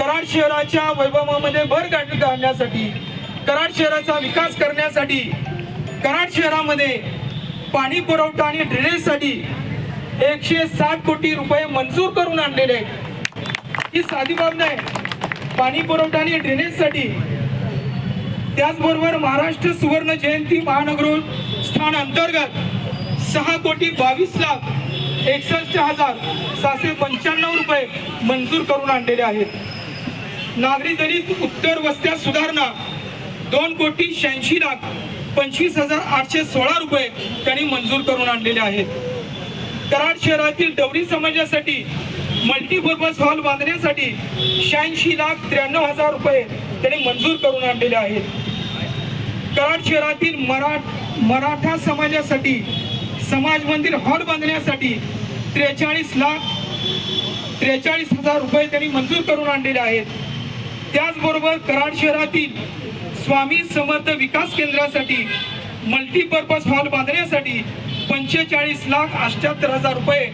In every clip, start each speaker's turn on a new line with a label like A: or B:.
A: कराड शहराच्या वैभवामध्ये भर घालण्यासाठी कराड शहराचा विकास करण्यासाठी कराड शहरामध्ये पाणी पुरवठा आणि ड्रेनेजसाठी एकशे साठ कोटी रुपये मंजूर करून आणलेले आहेत. ही साधी बाब नाही. पाणी पुरवठा आणि ड्रेनेजसाठी त्याचबरोबर महाराष्ट्र सुवर्ण जयंती महानगर स्थान अंतर्गत सहा कोटी बावीस लाख एकसष्ट हजार सहाशे पंच्याण्णव रुपये मंजूर करून आणलेले आहेत. नागरी दलित उत्तर वस्त्या सुधारणा दोन कोटी शहाऐंशी लाख पंचवीस हजार आठशे सोळा रुपये त्यांनी मंजूर करून आणलेले आहेत. कराड शहरातील डवरी समाजासाठी मल्टीपर्पज हॉल बांधण्यासाठी शहाऐंशी लाख त्र्याण्णव हजार रुपये त्यांनी मंजूर करून आणलेले आहेत. कराड शहरातील मराठ मराठा समाजासाठी समाज मंदिर हॉल बांधण्यासाठी त्रेचाळीस लाख त्रेचाळीस हजार रुपये त्यांनी मंजूर करून आणलेले आहेत. त्याचबरोबर कराड शहरातील स्वामी समर्थ विकास केंद्रासाठी मल्टीपर्पज हॉल बांधण्यासाठी पंचेचाळीस लाख अठ्याहत्तर हजार रुपये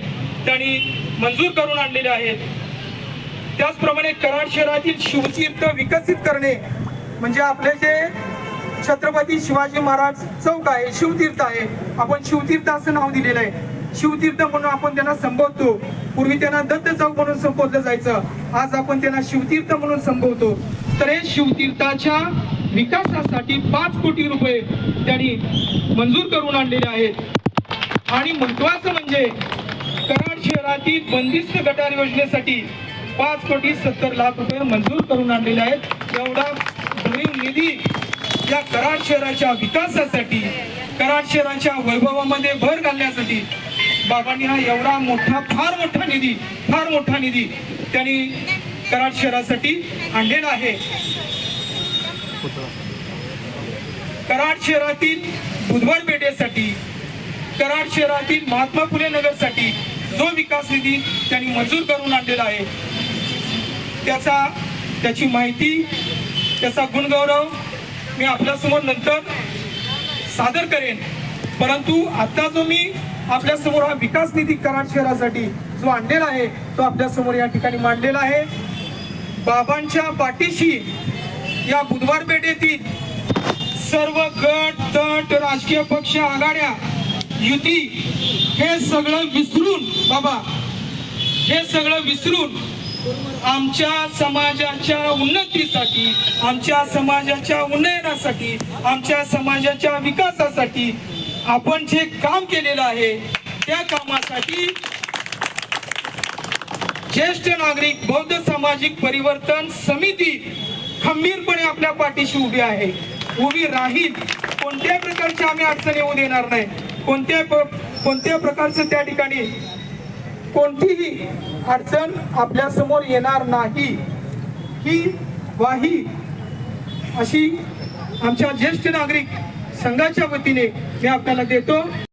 A: त्यांनी मंजूर करून आणलेले आहेत. त्याचप्रमाणे कराड शहरातील शिवतीर्थ विकसित करणे म्हणजे आपले जे छत्रपती शिवाजी महाराज चौक आहे शिवतीर्थ आहे आपण शिवतीर्थ असं नाव दिलेलं आहे. शिवतीर्थ म्हणून आपण त्यांना संबोधतो. पूर्वी त्यांना दत्त चौक म्हणून संबोधलं जायचं. आज आपण त्यांना शिवतीर्थ म्हणून संबोधतो. तर हे शिवतीर्थाच्या विकासासाठी पाच कोटी रुपये त्यांनी मंजूर करून आणलेले आहेत. आणि महत्वाचं म्हणजे कराड शहरातील बंदिस्त गटार योजनेसाठी पाच कोटी सत्तर लाख रुपये मंजूर करून आणलेले आहेत. एवढा भरीव निधी या कराड शहराच्या विकासासाठी कराड शहराच्या वैभवामध्ये भर घालण्यासाठी बाबांनी हा एवढा मोठा फार मोठा निधी फार मोठा निधी त्यांनी कराड शहरासाठी आणलेला आहे. कराड शहरातील बुधवार पेठेसाठी कराड शहरातील महात्मा फुले नगरसाठी जो विकास निधी त्यांनी मंजूर करून आणलेला आहे त्याचा त्याची माहिती त्याचा गुणगौरव मी आपल्यासमोर नंतर सादर करेन. परंतु आता जो मी आपल्यासमोर हा विकास निधी कराड शहरासाठी जो आणलेला आहे तो आपल्यासमोर या ठिकाणी मांडलेला आहे. बाबांच्या पाठीशी या बुधवार पेठेतील सर्व गट तट राजकीय पक्ष आघाड्या युती हे सगळं विसरून बाबा हे सगळं विसरून आमच्या समाजाच्या उन्नतीसाठी आमच्या समाजाच्या उन्नयनासाठी आमच्या समाजाच्या विकासासाठी आपण जे काम केलेलं आहे त्या कामासाठी ज्येष्ठ नागरिक बौद्ध सामाजिक परिवर्तन समिती खंबीरपणे आपल्या पाठीशी उभी आहे. उभी राहील. कोणत्याही प्रकारची आम्ही अडचण येऊ देणार नाही. कोणत्या प- कोणत्या प्रकारचं त्या ठिकाणी कोणतीही अडचण आपल्यासमोर येणार नाही. ही वाही अशी आमच्या ज्येष्ठ नागरिक संघाच्या वतीने मी आपल्याला देतो.